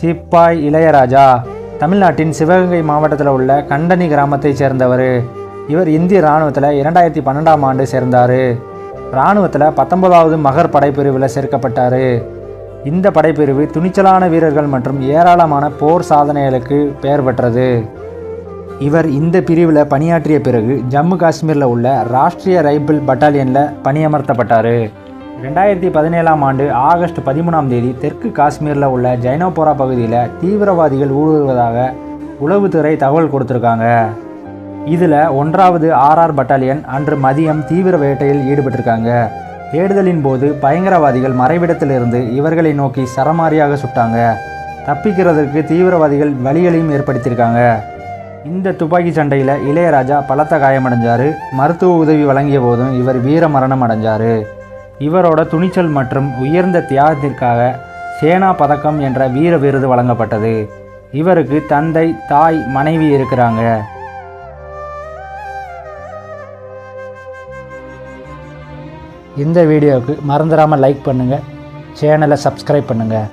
சிப்பாய் இளையராஜா. தமிழ்நாட்டின் சிவகங்கை மாவட்டத்தில் உள்ள கண்டனி கிராமத்தைச் சேர்ந்தவர். இவர் இந்திய இராணுவத்தில் இரண்டாயிரத்தி பன்னெண்டாம் ஆண்டு சேர்ந்தார். இராணுவத்தில் பத்தொன்பதாவது மகர் படைப்பிரிவில் சேர்க்கப்பட்டார். இந்த படைப்பிரிவு துணிச்சலான வீரர்கள் மற்றும் ஏராளமான போர் சாதனைகளுக்கு பெயர் பெற்றது. இவர் இந்த பிரிவில் பணியாற்றிய பிறகு ஜம்மு காஷ்மீரில் உள்ள ராஷ்ட்ரிய ரைபிள் பட்டாலியனில் பணியமர்த்தப்பட்டார். ரெண்டாயிரத்தி பதினேழாம் ஆண்டு ஆகஸ்ட் பதிமூணாம் தேதி தெற்கு காஷ்மீரில் உள்ள ஜைனோபோரா பகுதியில் தீவிரவாதிகள் ஊடுருவதாக உளவுத்துறை தகவல் கொடுத்துருக்காங்க. இதில் ஒன்றாவது ஆர்ஆர் பட்டாலியன் அன்று மதியம் தீவிர வேட்டையில் ஈடுபட்டிருக்காங்க. தேடுதலின் போது பயங்கரவாதிகள் மறைவிடத்திலிருந்து இவர்களை நோக்கி சரமாரியாக சுட்டாங்க. தப்பிக்கிறதுக்கு தீவிரவாதிகள் வழிகளையும் ஏற்படுத்தியிருக்காங்க. இந்த துப்பாக்கி சண்டையில் இளையராஜா பலத்த காயமடைஞ்சார். மருத்துவ உதவி வழங்கிய போதும் இவர் வீர மரணம் அடைஞ்சார். இவரோட துணிச்சல் மற்றும் உயர்ந்த தியாகத்திற்காக சேனா பதக்கம் என்ற வீர விருது வழங்கப்பட்டது. இவருக்கு தந்தை தாய் மனைவி இருக்கிறாங்க. இந்த வீடியோவுக்கு மறந்துடாமல் லைக் பண்ணுங்கள் சேனலை சப்ஸ்கிரைப் பண்ணுங்கள்